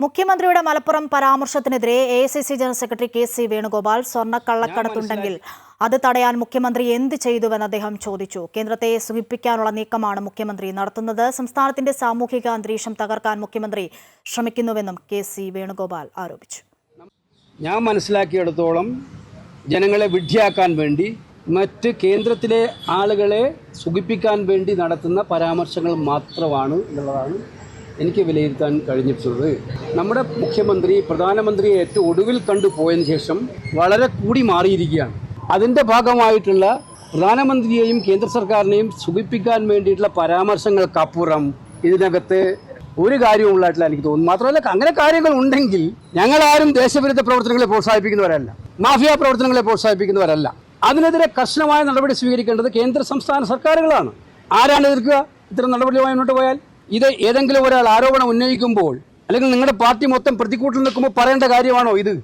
മുഖ്യമന്ത്രിയുടെ Malappuram പരാമർശത്തിനെതിരെ A I C C general secretary K C Venugopal സ്വർണക്കള്ളക്കടത്തുണ്ടെങ്കിൽ അത് തടയാൻ മുഖ്യമന്ത്രി എന്ത് ചെയ്തുവെന്ന് അദ്ദേഹം ചോദിച്ചു. കേന്ദ്രത്തെ സുഖിപ്പിക്കാനുള്ള നീക്കമാണ് മുഖ്യമന്ത്രി നടത്തുന്നത്. സംസ്ഥാനത്തിന്റെ സാമൂഹിക അന്തരീക്ഷം തകർക്കാൻ മുഖ്യമന്ത്രി ശ്രമിക്കുന്നുവെന്നും കെ സി വേണുഗോപാൽ ആരോപിച്ചു. ഞാൻ മനസ്സിലാക്കിയിടത്തോളം ജനങ്ങളെ വിഡ്ഢിയാക്കാൻ വേണ്ടി മറ്റ് കേന്ദ്രത്തിലെ ആളുകളെ സുഖിപ്പിക്കാൻ വേണ്ടി നടത്തുന്ന പരാമർശങ്ങൾ മാത്രമാണ് എന്നുള്ളതാണ് എനിക്ക് വിലയിരുത്താൻ കഴിഞ്ഞിട്ടുള്ളത്. നമ്മുടെ മുഖ്യമന്ത്രി പ്രധാനമന്ത്രിയെ ഏറ്റവും ഒടുവിൽ കണ്ടു പോയതിന് ശേഷം വളരെ കൂടി മാറിയിരിക്കുകയാണ്. അതിന്റെ ഭാഗമായിട്ടുള്ള പ്രധാനമന്ത്രിയെയും കേന്ദ്ര സർക്കാരിനെയും സുഖിപ്പിക്കാൻ വേണ്ടിയിട്ടുള്ള പരാമർശങ്ങൾക്കപ്പുറം ഇതിനകത്ത് ഒരു കാര്യവും ഉള്ളതായിട്ടില്ല എനിക്ക് തോന്നുന്നു. മാത്രമല്ല അങ്ങനെ കാര്യങ്ങൾ ഉണ്ടെങ്കിൽ ഞങ്ങളാരും ദേശവിരുദ്ധ പ്രവർത്തനങ്ങളെ പ്രോത്സാഹിപ്പിക്കുന്നവരല്ല. മാഫിയ പ്രവർത്തനങ്ങളെ പ്രോത്സാഹിപ്പിക്കുന്നവരല്ല. അതിനെതിരെ കർശനമായ നടപടി സ്വീകരിക്കേണ്ടത് കേന്ദ്ര സംസ്ഥാന സർക്കാരുകളാണ്. ആരാണ് എതിർക്കുക? ഇത്തരം നടപടിയുമായി മുന്നോട്ട് പോയാൽ ഇത് ഏതെങ്കിലും ഒരാൾ ആരോപണം ഉന്നയിക്കുമ്പോൾ അല്ലെങ്കിൽ നിങ്ങളുടെ പാർട്ടി മൊത്തം പ്രതിക്കൂട്ടിൽ നിൽക്കുമ്പോൾ പറയേണ്ട കാര്യമാണോ ഇത്?